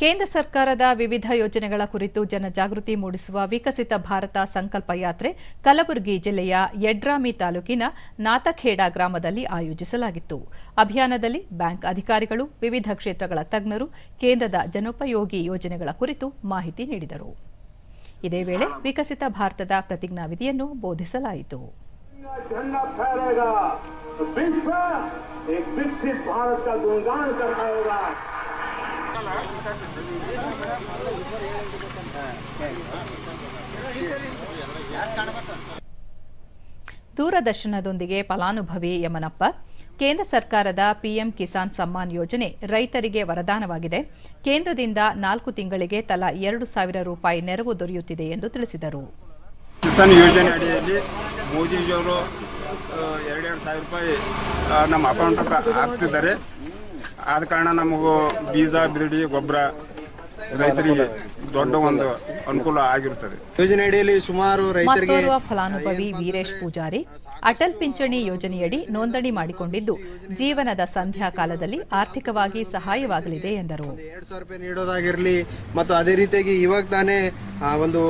ಕೇಂದ್ರ ಸರ್ಕಾರದ ವಿವಿಧ ಯೋಜನೆಗಳ ಕುರಿತು ಜನಜಾಗೃತಿ ಮೂಡಿಸುವ ವಿಕಸಿತ ಭಾರತ ಸಂಕಲ್ಪ ಯಾತ್ರೆ ಕಲಬುರಗಿ ಜಿಲ್ಲೆಯ ಯಡ್ರಾಮಿ ತಾಲೂಕಿನ ನಾತಖೇಡ ಗ್ರಾಮದಲ್ಲಿ ಆಯೋಜಿಸಲಾಗಿತ್ತು. ಅಭಿಯಾನದಲ್ಲಿ ಬ್ಯಾಂಕ್ ಅಧಿಕಾರಿಗಳು, ವಿವಿಧ ಕ್ಷೇತ್ರಗಳ ತಜ್ಞರು, ಕೇಂದ್ರದ ಜನೋಪಯೋಗಿ ಯೋಜನೆಗಳ ಕುರಿತು ಮಾಹಿತಿ ನೀಡಿದರು. ಇದೇ ವೇಳೆ ವಿಕಸಿತ ಭಾರತದ ಪ್ರತಿಜ್ಞಾವಿಧಿಯನ್ನು ಬೋಧಿಸಲಾಯಿತು. ದೂರದರ್ಶನದೊಂದಿಗೆ ಫಲಾನುಭವಿ ಯಮನಪ್ಪ, ಕೇಂದ್ರ ಸರ್ಕಾರದ ಪಿಎಂ ಕಿಸಾನ್ ಸಮ್ಮಾನ್ ಯೋಜನೆ ರೈತರಿಗೆ ವರದಾನವಾಗಿದೆ. ಕೇಂದ್ರದಿಂದ ನಾಲ್ಕು ತಿಂಗಳಿಗೆ ತಲಾ ಎರಡು ಸಾವಿರ ರೂಪಾಯಿ ನೆರವು ದೊರೆಯುತ್ತಿದೆ ಎಂದು ತಿಳಿಸಿದರು. ಕಿಸಾನ್ ಯೋಜನೆ ಅಡಿಯಲ್ಲಿ ಮೋದಿಜಿಯವರು ಎರಡೆರಡು ಸಾವಿರ ರೂಪಾಯಿ ನಮ್ಮ ಅಕೌಂಟ್ ಹಾಕ್ತಿದ್ದಾರೆ. ಆದ ಕಾರಣ ನಮಗೂ ಬೀಜ ಬಿದಿಡಿ ಗೊಬ್ಬರ ರೈತರಿಗೆ ದೊಡ್ಡ ಒಂದು ಅನುಕೂಲ ಆಗಿರುತ್ತದೆ ಯೋಜನೆ ಅಡಿಯಲ್ಲಿ ಸುಮಾರು ರೈತರಿಗೆ ಫಲಾನುಭವಿ ವೀರೇಶ್ ಪೂಜಾರಿ ಅಟಲ್ ಪಿಂಚಣಿ ಯೋಜನೆಯಡಿ ನೋಂದಣಿ ಮಾಡಿಕೊಂಡಿದ್ದು ಜೀವನದ ಸಂಧ್ಯಾ ಕಾಲದಲ್ಲಿ ಆರ್ಥಿಕವಾಗಿ ಸಹಾಯವಾಗಲಿದೆ ಎಂದರು. ಎರಡು ಸಾವಿರ ರೂಪಾಯಿ ನೀಡೋದಾಗಿರಲಿ ಮತ್ತು ಅದೇ ರೀತಿಯಾಗಿ ಇವಾಗ ತಾನೇ ಒಂದು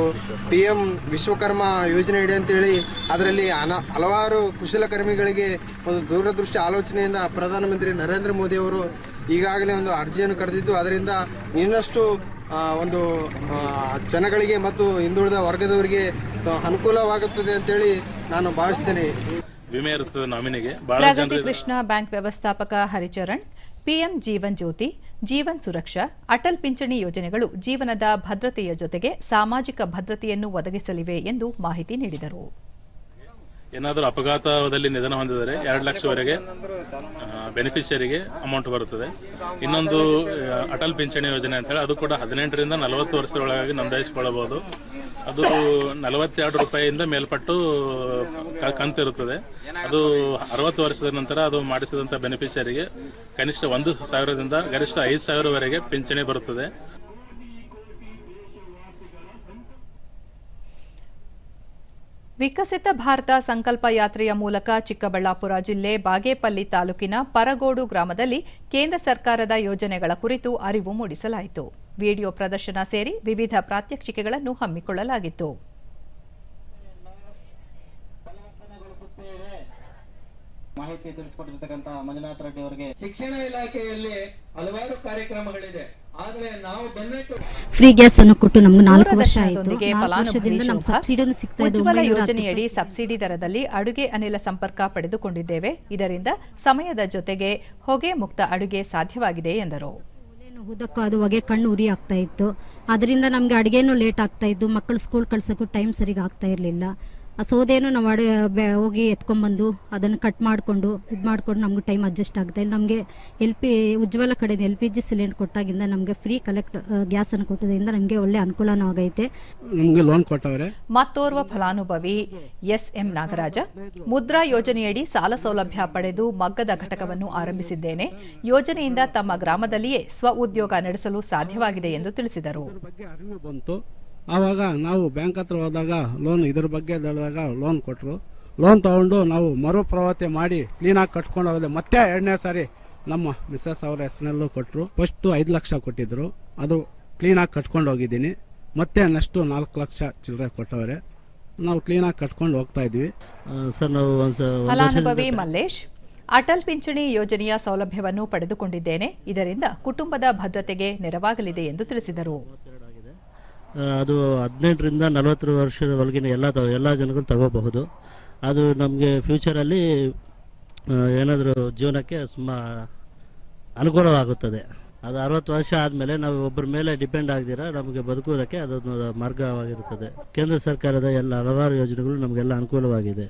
ಪಿ ಎಂ ವಿಶ್ವಕರ್ಮ ಯೋಜನೆ ಇದೆ ಅಂತೇಳಿ ಅದರಲ್ಲಿ ಅನ ಹಲವಾರು ಕುಶಲಕರ್ಮಿಗಳಿಗೆ ಒಂದು ದೂರದೃಷ್ಟಿ ಆಲೋಚನೆಯಿಂದ ಪ್ರಧಾನಮಂತ್ರಿ ನರೇಂದ್ರ ಮೋದಿ ಅವರು ಈಗಾಗಲೇ ಒಂದು ಅರ್ಜಿಯನ್ನು ಕರೆದಿದ್ದು ಅದರಿಂದ ಇನ್ನಷ್ಟು ಆ, ಒಂದು ಆ, ಜನಗಳಿಗೆ ಮತ್ತು ಹಿಂದುಳಿದ ವರ್ಗದವರಿಗೆ ಅನುಕೂಲವಾಗುತ್ತದೆ ಅಂತೇಳಿ ನಾನು ಭಾವಿಸ್ತೇನೆ. ವಿಮೆ ನಾಮಿನಿಗೆ ಪ್ರಗತಿ ಕೃಷ್ಣ ಬ್ಯಾಂಕ್ ವ್ಯವಸ್ಥಾಪಕ ಹರಿಚರಣ್ ಪಿಎಂ ಜೀವನ್ ಜ್ಯೋತಿ ಜೀವನ್ ಸುರಕ್ಷಾ ಅಟಲ್ ಪಿಂಚಣಿ ಯೋಜನೆಗಳು ಜೀವನದ ಭದ್ರತೆಯ ಜೊತೆಗೆ ಸಾಮಾಜಿಕ ಭದ್ರತೆಯನ್ನು ಒದಗಿಸಲಿವೆ ಎಂದು ಮಾಹಿತಿ ನೀಡಿದರು. ಏನಾದರೂ ಅಪಘಾತದಲ್ಲಿ ನಿಧನ ಹೊಂದಿದರೆ ಎರಡು ಲಕ್ಷವರೆಗೆ ಬೆನಿಫಿಷಿಯರಿಗೆ ಅಮೌಂಟ್ ಬರುತ್ತದೆ. ಇನ್ನೊಂದು ಅಟಲ್ ಪಿಂಚಣಿ ಯೋಜನೆ ಅಂತೇಳಿ ಅದು ಕೂಡ ಹದಿನೆಂಟರಿಂದ ನಲವತ್ತು ವರ್ಷದೊಳಗಾಗಿ ನೋಂದಾಯಿಸಿಕೊಳ್ಳಬಹುದು. ಅದು ನಲವತ್ತೆರಡು ರೂಪಾಯಿಯಿಂದ ಮೇಲ್ಪಟ್ಟು ಕಂತಿರುತ್ತದೆ. ಅದು ಅರವತ್ತು ವರ್ಷದ ನಂತರ ಅದು ಮಾಡಿಸಿದಂಥ ಬೆನಿಫಿಷಿಯರಿಗೆ ಕನಿಷ್ಠ ಒಂದು ಸಾವಿರದಿಂದ ಗರಿಷ್ಠ ಐದು ಸಾವಿರವರೆಗೆ ಪಿಂಚಣಿ ಬರುತ್ತದೆ. ವಿಕಸಿತ ಭಾರತ ಸಂಕಲ್ಪ ಯಾತ್ರೆಯ ಮೂಲಕ ಚಿಕ್ಕಬಳ್ಳಾಪುರ ಜಿಲ್ಲೆ ಬಾಗೇಪಲ್ಲಿ ತಾಲೂಕಿನ ಪರಗೋಡು ಗ್ರಾಮದಲ್ಲಿ ಕೇಂದ್ರ ಸರ್ಕಾರದ ಯೋಜನೆಗಳ ಕುರಿತು ಅರಿವು ಮೂಡಿಸಲಾಯಿತು. ವಿಡಿಯೋ ಪ್ರದರ್ಶನ ಸೇರಿ ವಿವಿಧ ಪ್ರಾತ್ಯಕ್ಷಿಕೆಗಳನ್ನು ಹಮ್ಮಿಕೊಳ್ಳಲಾಗಿತ್ತು. ಮಾಹಿತಿ ತಿಳಿಸಿಕೊಟ್ಟಿರ್ತಕ್ಕಂಥ ಮಂಜುನಾಥ ರೆಡ್ಡಿ ಅವರಿಗೆ ಶಿಕ್ಷಣ ಇಲಾಖೆಯಲ್ಲಿ ಹಲವಾರು ಕಾರ್ಯಕ್ರಮಗಳಿದೆ. ಆದ್ರೆ ನಾವು ಬೆನ್ನಟ್ಟು ಫ್ರೀ ಗ್ಯಾಸ್ ಅನ್ನು ಕೊಟ್ಟು ನಮ್ಗೆ ನಾಲ್ಕು ವರ್ಷ ಆಯ್ತು. ದೂರದರ್ಶನದೊಂದಿಗೆ ನಾಲ್ಕು ಫಲಾನುಭವಿ ಸಿಗ್ತಾ ಇದೆ ಉಜ್ವಲ ಯೋಜನೆಯಡಿ ಸಬ್ಸಿಡಿ ದರದಲ್ಲಿ ಅಡುಗೆ ಅನಿಲ ಸಂಪರ್ಕ ಪಡೆದುಕೊಂಡಿದ್ದೇವೆ. ಇದರಿಂದ ಸಮಯದ ಜೊತೆಗೆ ಹೊಗೆ ಮುಕ್ತ ಅಡುಗೆ ಸಾಧ್ಯವಾಗಿದೆ ಎಂದರು. ಒಲೆಯನ್ನು ಅದು ಹೊಗೆ ಕಣ್ಣು ಉರಿ ಆಗ್ತಾ ಇತ್ತು. ಅದರಿಂದ ನಮಗೆ ಅಡುಗೆನೂ ಲೇಟ್ ಆಗ್ತಾ ಇದ್ದು ಮಕ್ಕಳು ಸ್ಕೂಲ್ ಕಳ್ಸೋಕ್ಕೂ ಟೈಮ್ ಸರಿಗೆ ಆಗ್ತಾ ಇರಲಿಲ್ಲ. ಆ ಸೌದೆನೂ ನಾವು ಅಡ ಬೆ- ಹೋಗಿ ಎತ್ಕೊಂಡ್ಬಂದು ಅದನ್ನು ಕಟ್ ಮಾಡಿಕೊಂಡು ಇದು ಮಾಡ್ಕೊಂಡು ನಮ್ಗೆ ಟೈಮ್ ಅಡ್ಜಸ್ಟ್ ಆಗುತ್ತೆ ಇಲ್ಲಿ. ನಮಗೆ ಎಲ್ ಪಿ ಉಜ್ವಲ ಕಡೆಯಿಂದ ಎಲ್ ಪಿ ಜಿ ಸಿಲಿಂಡರ್ ಕೊಟ್ಟಾಗಿಂದ ನಮಗೆ ಫ್ರೀ ಕಲೆಕ್ಟ್ ಗ್ಯಾಸನ್ನು ಕೊಟ್ಟೋದ್ರಿಂದ ನಮಗೆ ಒಳ್ಳೆ ಅನುಕೂಲನೂ ಆಗೈತೆ. ನಮಗೆ ಲೋನ್ ಕೊಟ್ಟವ್ರೆ. ಮತ್ತೋರ್ವ ಫಲಾನುಭವಿ ಎಸ್ ಎಂ ನಾಗರಾಜ ಮುದ್ರಾ ಯೋಜನೆಯಡಿ ಸಾಲ ಸೌಲಭ್ಯ ಪಡೆದು ಮಗ್ಗದ ಘಟಕವನ್ನು ಆರಂಭಿಸಿದ್ದೇನೆ. ಯೋಜನೆಯಿಂದ ತಮ್ಮ ಗ್ರಾಮದಲ್ಲಿಯೇ ಸ್ವ ಉದ್ಯೋಗ ನಡೆಸಲು ಸಾಧ್ಯವಾಗಿದೆ ಎಂದು ತಿಳಿಸಿದರು. ಆವಾಗ ನಾವು ಬ್ಯಾಂಕ್ ಹತ್ರ ಹೋದಾಗ ಲೋನ್ ಇದ್ರ ಬಗ್ಗೆ ಹೇಳಿದಾಗ ಲೋನ್ ಕೊಟ್ಟರು ಲೋನ್ ತಗೊಂಡು ನಾವು ಮರುಪ್ರವೃತ್ತಿ ಮಾಡಿ ಕ್ಲೀನಾಗಿ ಕಟ್ಕೊಂಡು ಹೋದೆ ಮತ್ತೆ ಎರಡನೇ ಸಾರಿ ನಮ್ಮ ಮಿಸ್ಸಸ್ ಅವರ ಹೆಸರಿನಲ್ಲೂ ಕೊಟ್ಟರು ಫಸ್ಟು ಐದು ಲಕ್ಷ ಕೊಟ್ಟಿದ್ರು. ಅದು ಕ್ಲೀನಾಗಿ ಕಟ್ಕೊಂಡು ಹೋಗಿದ್ದೀನಿ. ಮತ್ತೆ ನೆಕ್ಸ್ಟು ನಾಲ್ಕು ಲಕ್ಷ ಚಿಲ್ಲರೆ ಕೊಟ್ಟವ್ರೆ. ನಾವು ಕ್ಲೀನಾಗಿ ಕಟ್ಕೊಂಡು ಹೋಗ್ತಾ ಇದ್ವಿ ಸರ್ ನಾವು ಒಂದು ಫಲಾನುಭವಿ ಮಲ್ಲೇಶ್ ಅಟಲ್ ಪಿಂಚಣಿ ಯೋಜನೆಯ ಸೌಲಭ್ಯವನ್ನು ಪಡೆದುಕೊಂಡಿದ್ದೇನೆ. ಇದರಿಂದ ಕುಟುಂಬದ ಭದ್ರತೆಗೆ ನೆರವಾಗಲಿದೆ ಎಂದು ತಿಳಿಸಿದರು. ಅದು ಹದಿನೆಂಟರಿಂದ ನಲವತ್ತು ವರ್ಷದ ಒಳಗಿನ ಎಲ್ಲ ತ, ಎಲ್ಲ ಜನಗಳು ತಗೋಬಹುದು. ಅದು ನಮಗೆ ಫ್ಯೂಚರಲ್ಲಿ ಏನಾದರೂ ಜೀವನಕ್ಕೆ ತುಂಬ ಅನುಕೂಲವಾಗುತ್ತದೆ. ಅದು ಅರವತ್ತು ವರ್ಷ ಆದಮೇಲೆ ನಾವು ಒಬ್ಬರ ಮೇಲೆ ಡಿಪೆಂಡ್ ಆಗದಿರ ನಮಗೆ ಬದುಕುವುದಕ್ಕೆ ಅದೊಂದು ಮಾರ್ಗವಾಗಿರುತ್ತದೆ. ಕೇಂದ್ರ ಸರ್ಕಾರದ ಎಲ್ಲ ಹಲವಾರು ಯೋಜನೆಗಳು ನಮಗೆಲ್ಲ ಅನುಕೂಲವಾಗಿದೆ.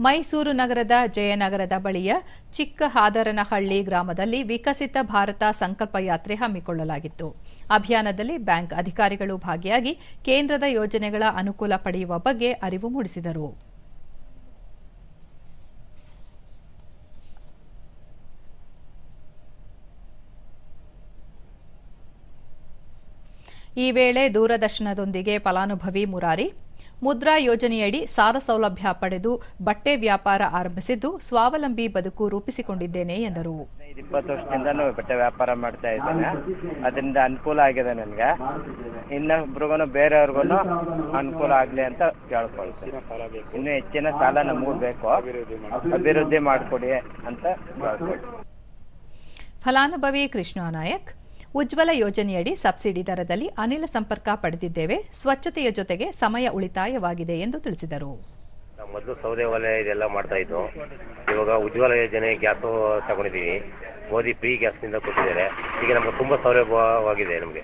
ಮೈಸೂರು ನಗರದ ಜಯನಗರದ ಬಳಿಯ ಚಿಕ್ಕ ಹಾದರನಹಳ್ಳಿ ಗ್ರಾಮದಲ್ಲಿ ವಿಕಸಿತ ಭಾರತ ಸಂಕಲ್ಪ ಯಾತ್ರೆ ಹಮ್ಮಿಕೊಳ್ಳಲಾಗಿತ್ತು. ಅಭಿಯಾನದಲ್ಲಿ ಬ್ಯಾಂಕ್ ಅಧಿಕಾರಿಗಳು ಭಾಗಿಯಾಗಿ ಕೇಂದ್ರದ ಯೋಜನೆಗಳ ಅನುಕೂಲ ಪಡೆಯುವ ಬಗ್ಗೆ ಅರಿವು ಮೂಡಿಸಿದರು. ಈ ವೇಳೆ ದೂರದರ್ಶನದೊಂದಿಗೆ ಫಲಾನುಭವಿ ಮುರಾರಿ ಮುದ್ರಾ ಯೋಜನೆಯಡಿ ಸಾಲ ಸೌಲಭ್ಯ ಪಡೆದು ಬಟ್ಟೆ ವ್ಯಾಪಾರ ಆರಂಭಿಸಿದ್ದು ಸ್ವಾವಲಂಬಿ ಬದುಕು ರೂಪಿಸಿಕೊಂಡಿದ್ದೇನೆ ಎಂದರು. ಇಪ್ಪತ್ತು ವರ್ಷದಿಂದನೂ ಬಟ್ಟೆ ವ್ಯಾಪಾರ ಮಾಡ್ತಾ ಇದ್ದೇನೆ. ಅದರಿಂದ ಅನುಕೂಲ ಆಗಿದೆ ನನಗೆ. ಇನ್ನೊಬ್ರಿಗೂ ಬೇರೆಯವ್ರಿಗೂ ಅನುಕೂಲ ಆಗಲಿ ಅಂತ ಕೇಳ್ಕೊಳ್ತೀನಿ. ಇನ್ನು ಹೆಚ್ಚಿನ ಸಾಲ ನಮಗೂ ಬೇಕು. ಅಭಿವೃದ್ಧಿ ಮಾಡಿಕೊಡಿ ಅಂತ ಕೇಳ್ಕೊಳ್ತೀನಿ. ಫಲಾನುಭವಿ ಕೃಷ್ಣ ನಾಯಕ್ ಉಜ್ವಲ ಯೋಜನೆಯಡಿ ಸಬ್ಸಿಡಿ ದರದಲ್ಲಿ ಅನಿಲ ಸಂಪರ್ಕ ಪಡೆದಿದ್ದೇವೆ. ಸ್ವಚ್ಛತೆಯ ಜೊತೆಗೆ ಸಮಯ ಉಳಿತಾಯವಾಗಿದೆ ಎಂದು ತಿಳಿಸಿದರು. ಮೊದಲು ಸೌದೆ ಒಲೆ ಇದೆಲ್ಲ ಮಾಡ್ತಾ ಇದ್ದು ಇವಾಗ ಉಜ್ವಲ ಯೋಜನೆ ಗ್ಯಾಸು ತಗೊಂಡಿದ್ದೀವಿ. ಮೋದಿ ಫ್ರೀ ಗ್ಯಾಸ್ನಿಂದ ಕೊಟ್ಟಿದ್ದಾರೆ. ಈಗ ನಮಗೆ ತುಂಬಾ ಸೌಲಭ್ಯವಾಗಿದೆ ನಮಗೆ.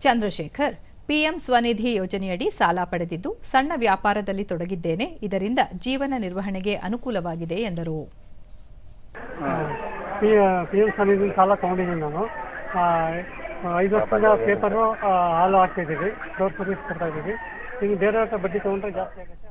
ಚಂದ್ರಶೇಖರ್ ಪಿಎಂ ಸ್ವನಿಧಿ ಯೋಜನೆಯಡಿ ಸಾಲ ಪಡೆದಿದ್ದು ಸಣ್ಣ ವ್ಯಾಪಾರದಲ್ಲಿ ತೊಡಗಿದ್ದೇನೆ. ಇದರಿಂದ ಜೀವನ ನಿರ್ವಹಣೆಗೆ ಅನುಕೂಲವಾಗಿದೆ ಎಂದರು. ಪಿ ಪಿ ಎಂ ಸನ್ನಿಧಿ ಸಾಲ ತೊಗೊಂಡಿದ್ದೀನಿ ನಾನು. ಐದು ವರ್ಷದಿಂದ ಪೇಪರು ಹಾಲು ಹಾಕ್ತಾ ಇದ್ದೀವಿ. ಡೋರ್ ಸರ್ವಿಸ್ ಕೊಡ್ತಾ ಇದ್ದೀವಿ. ಇನ್ನು ಬೇರೆ ಹತ್ರ ಬಡ್ಡಿ ತೊಗೊಂಡ್ರೆ ಜಾಸ್ತಿ ಆಗುತ್ತೆ.